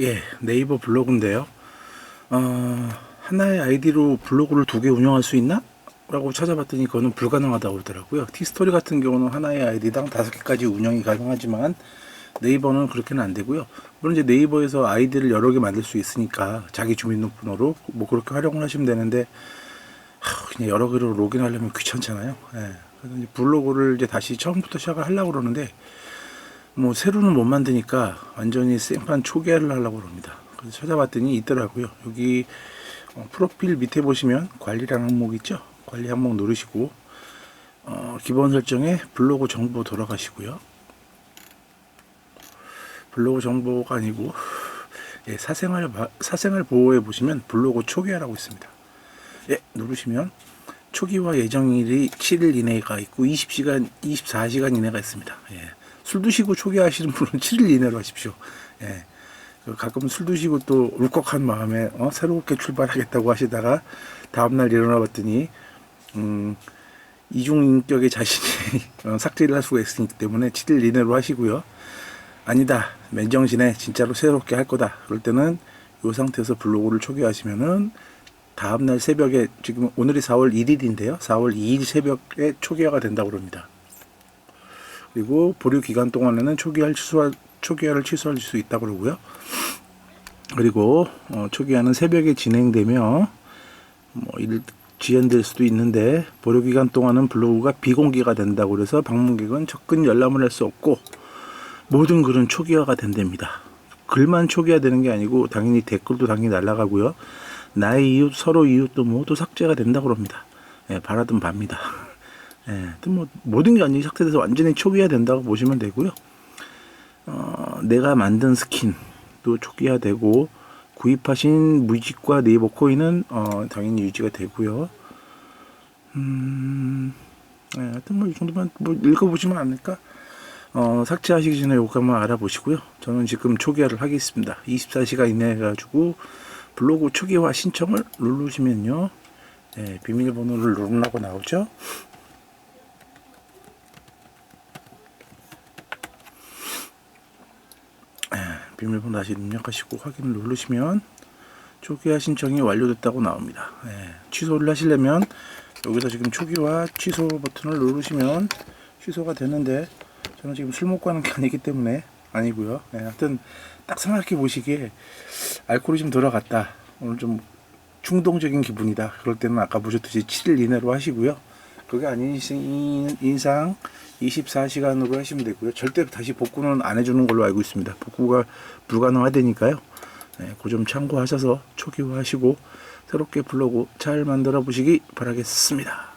예, 네이버 블로그인데요. 어, 하나의 아이디로 블로그를 두 개 운영할 수 있나? 라고 찾아봤더니 그거는 불가능하다고 그러더라고요. 티스토리 같은 경우는 하나의 아이디당 다섯 개까지 운영이 가능하지만 네이버는 그렇게는 안 되고요. 물론 이제 네이버에서 아이디를 여러 개 만들 수 있으니까 자기 주민등록번호로 뭐 그렇게 활용을 하시면 되는데 하, 그냥 여러 개로 로그인하려면 귀찮잖아요. 예. 그래서 이제 블로그를 이제 다시 처음부터 시작을 하려고 그러는데 뭐 새로는 못 만드니까 완전히 생판 초기화를 하려고 합니다. 그래서 찾아봤더니 있더라고요. 여기 어, 프로필 밑에 보시면 관리라는 항목 있죠? 관리 항목 누르시고 어, 기본 설정에 블로그 정보 돌아가시고요. 블로그 정보가 아니고 예, 사생활 바- 사생활 보호에 보시면 블로그 초기화라고 있습니다. 예, 누르시면 초기화 예정일이 7일 이내가 있고 20시간, 24시간 이내가 있습니다. 예. 술 드시고 초기화하시는 분은 7일 이내로 하십시오. 예. 그 가끔 술 드시고 또 울컥한 마음에 어, 새롭게 출발하겠다고 하시다가 다음날 일어나 봤더니 음, 이중인격의 자신이 어, 삭제를 할 수가 있기 때문에 7일 이내로 하시고요. 아니다. 맨정신에 진짜로 새롭게 할 거다. 그럴 때는 이 상태에서 블로그를 초기화하시면은 다음날 새벽에 지금 오늘이 4월 1일인데요. 4월 2일 새벽에 초기화가 된다고 그럽니다. 그리고 보류 기간 동안에는 초기화를 취소할 초기화를 취소할 수 있다고 그러고요. 그리고 어, 초기화는 새벽에 진행되며 뭐 일 지연될 수도 있는데 보류 기간 동안은 블로그가 비공개가 된다고 그래서 방문객은 접근 열람을 할 수 없고 모든 글은 초기화가 된답니다. 글만 초기화되는 게 아니고 당연히 댓글도 당연히 날아가고요. 나의 이웃, 서로 이웃도 모두 삭제가 된다고 합니다. 예, 바라던 바입니다. 예, 뭐 모든 게 완전히 삭제돼서 완전히 초기화 된다고 보시면 되고요. 어, 내가 만든 스킨도 초기화되고 구입하신 무직과 네이버 코인은 어, 당연히 유지가 되고요. 음, 예, 하여튼 뭐 이 정도만 뭐 읽어보시면 압니까? 어, 삭제하시기 전에 요거 한번 알아보시고요. 저는 지금 초기화를 하겠습니다. 24시간 이내 해가지고 블로그 초기화 신청을 누르시면요. 네, 비밀번호를 누르라고 나오죠. 비밀번호 다시 입력하시고 확인을 누르시면 초기화 신청이 완료됐다고 나옵니다. 네, 취소를 하시려면 여기서 지금 초기화 취소 버튼을 누르시면 취소가 되는데 저는 지금 술 먹고 하는 게 아니기 때문에 아니고요. 네, 하여튼 딱 생각해 보시기에 알코올이 좀 들어갔다. 오늘 좀 충동적인 기분이다. 그럴 때는 아까 보셨듯이 7일 이내로 하시고요. 그게 아닌 인- 인상 24시간으로 하시면 되고요. 절대로 다시 복구는 안 해주는 걸로 알고 있습니다. 복구가 불가능하다니까요. 네, 그점 참고하셔서 초기화하시고 새롭게 블로그 잘 만들어 보시기 바라겠습니다.